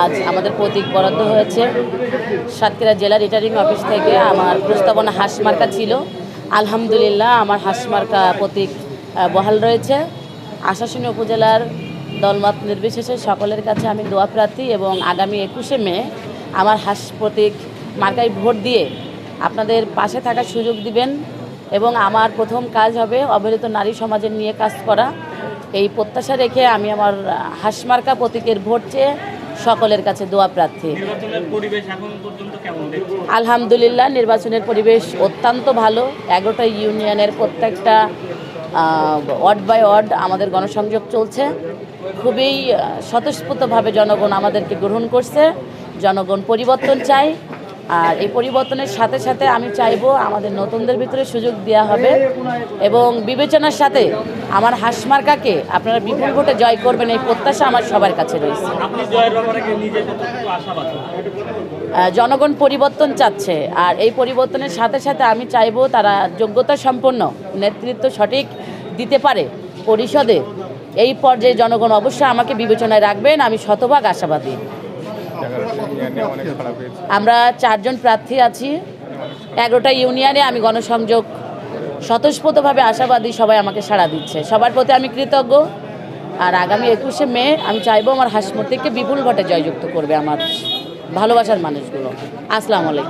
আজ আমাদের প্রতীক বরাদ্দ হয়েছে। সাতক্ষীরা জেলা রিটার্নিং অফিস থেকে আমার প্রস্তাবনা হাঁসমার্কা ছিল। আলহামদুলিল্লাহ আমার হাঁসমার্কা প্রতীক বহাল রয়েছে। আশাশুনি উপজেলার দলমত নির্বিশেষে সকলের কাছে আমি দোয়া প্রার্থী এবং আগামী একুশে মে আমার হাঁস প্রতীক মার্কায় ভোট দিয়ে আপনাদের পাশে থাকার সুযোগ দিবেন এবং আমার প্রথম কাজ হবে অবহেলিত নারী সমাজের নিয়ে কাজ করা। এই প্রত্যাশা রেখে আমি আমার হাসমার্কা প্রতীকের ভোট চেয়ে সকলের কাছে দোয়া প্রার্থী। আলহামদুলিল্লাহ নির্বাচনের পরিবেশ অত্যন্ত ভালো। এগারোটা ইউনিয়নের প্রত্যেকটা ওয়ার্ড বাই ওয়ার্ড আমাদের গণসংযোগ চলছে। খুবই স্বতঃস্ফূর্তভাবে জনগণ আমাদেরকে গ্রহণ করছে। জনগণ পরিবর্তন চাই আর এই পরিবর্তনের সাথে সাথে আমি চাইব আমাদের নতুনদের ভিতরে সুযোগ দেওয়া হবে এবং বিবেচনার সাথে আমার হাসমার্কাকে আপনারা বিপুল ভোটে জয় করবেন এই প্রত্যাশা আমার সবার কাছে রয়েছে। জনগণ পরিবর্তন চাচ্ছে আর এই পরিবর্তনের সাথে সাথে আমি চাইব তারা যোগ্যতা সম্পন্ন নেতৃত্ব সঠিক দিতে পারে পরিষদে। এই পর্যায়ে জনগণ অবশ্যই আমাকে বিবেচনায় রাখবেন আমি শতভাগ আশাবাদী। আমরা চারজন প্রার্থী আছি। এগারোটা ইউনিয়নে আমি গণসংযোগ স্বতঃস্ফূর্তভাবে আশাবাদী সবাই আমাকে সাড়া দিচ্ছে। সবার প্রতি আমি কৃতজ্ঞ। আর আগামী একুশে মে আমি চাইব আমার হাসমতিকে বিপুল ভোটে জয়যুক্ত করবে আমার ভালোবাসার মানুষগুলো। আসসালামু আলাইকুম।